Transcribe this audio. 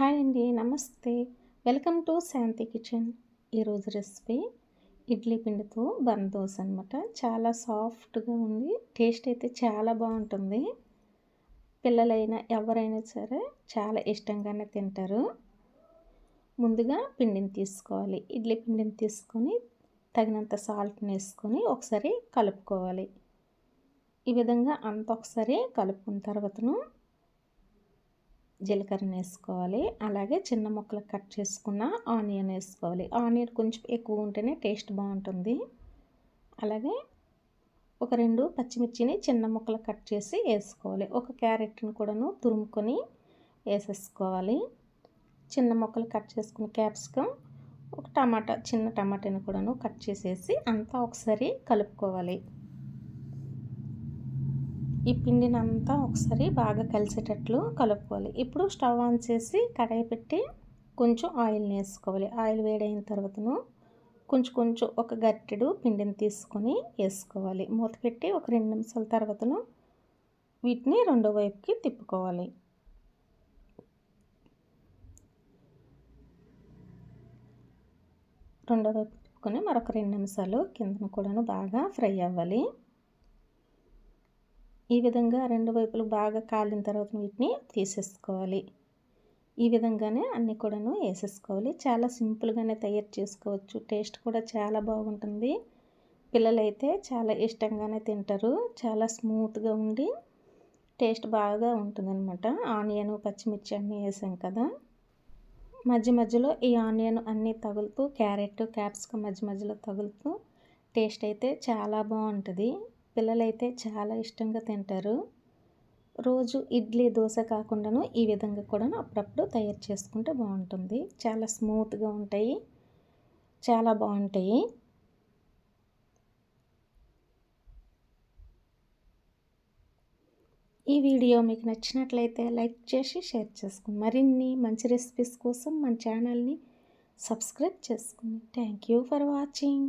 Hi అండి నమస్తే. Welcome to Shanti kitchen. ఈరోజు రెసిపీ ఇడ్లీ పిండితో బన్ దోశ అనమాట చాలా సాఫ్ట్గా ఉంది. టేస్ట్ అయితే చాలా బాగుంటుంది. పిల్లలైనా ఎవరైనా సరే చాలా ఇష్టంగానే తింటారు. ముందుగా పిండిని తీసుకోవాలి. ఇడ్లీ పిండిని తీసుకొని తగినంత సాల్ట్ని వేసుకొని ఒకసారి కలుపుకోవాలి. ఈ విధంగా అంత ఒకసారి కలుపుకున్న తర్వాతను జీలకర్రని వేసుకోవాలి. అలాగే చిన్న ముక్కలు కట్ చేసుకున్న ఆనియన్ వేసుకోవాలి. ఆనియన్ కొంచెం ఎక్కువ ఉంటేనే టేస్ట్ బాగుంటుంది. అలాగే ఒక రెండు పచ్చిమిర్చిని చిన్న ముక్కలు కట్ చేసి వేసుకోవాలి. ఒక క్యారెట్ని కూడాను తురుముకొని వేసేసుకోవాలి. చిన్న ముక్కలు కట్ చేసుకుని క్యాప్సికమ్ ఒక టమాటా చిన్న టమాటాని కూడాను కట్ చేసేసి అంతా ఒకసారి కలుపుకోవాలి. ఈ పిండిని అంతా ఒకసారి బాగా కలిసేటట్లు కలుపుకోవాలి. ఇప్పుడు స్టవ్ ఆన్ చేసి కడాయి పెట్టి కొంచెం ఆయిల్ని వేసుకోవాలి. ఆయిల్ వేడైన తర్వాతను కొంచెం కొంచెం ఒక గట్టెడు పిండిని తీసుకొని వేసుకోవాలి. మూత పెట్టి ఒక రెండు నిమిషాల తర్వాతను వీటిని రెండో వైపుకి తిప్పుకోవాలి. రెండో వైపు తిప్పుకొని మరొక రెండు నిమిషాలు కిందన కూడాను బాగా ఫ్రై అవ్వాలి. ఈ విధంగా రెండు వైపులు బాగా కాలిన తర్వాత వీటిని తీసేసుకోవాలి. ఈ విధంగానే అన్నీ కూడాను వేసేసుకోవాలి. చాలా సింపుల్గానే తయారు చేసుకోవచ్చు. టేస్ట్ కూడా చాలా బాగుంటుంది. పిల్లలైతే చాలా ఇష్టంగానే తింటారు. చాలా స్మూత్గా ఉండి టేస్ట్ బాగా ఉంటుందన్నమాట. ఆనియన్ పచ్చిమిర్చి అన్నీ వేసాం కదా. మధ్య మధ్యలో ఈ ఆనియన్ అన్నీ తగులుతూ క్యారెట్ క్యాప్సికమ్ మధ్య మధ్యలో తగులుతూ టేస్ట్ అయితే చాలా బాగుంటుంది. పిల్లలైతే చాలా ఇష్టంగా తింటారు. రోజు ఇడ్లీ దోశ కాకుండాను ఈ విధంగా కూడా అప్పుడప్పుడు తయారు చేసుకుంటే బాగుంటుంది. చాలా స్మూత్గా ఉంటాయి. చాలా బాగుంటాయి. ఈ వీడియో మీకు నచ్చినట్లయితే లైక్ చేసి షేర్ చేసుకోండి మరిన్ని మంచి రెసిపీస్ కోసం మన ఛానల్ని సబ్స్క్రైబ్ చేసుకోండి థ్యాంక్ యూ ఫర్ వాచింగ్.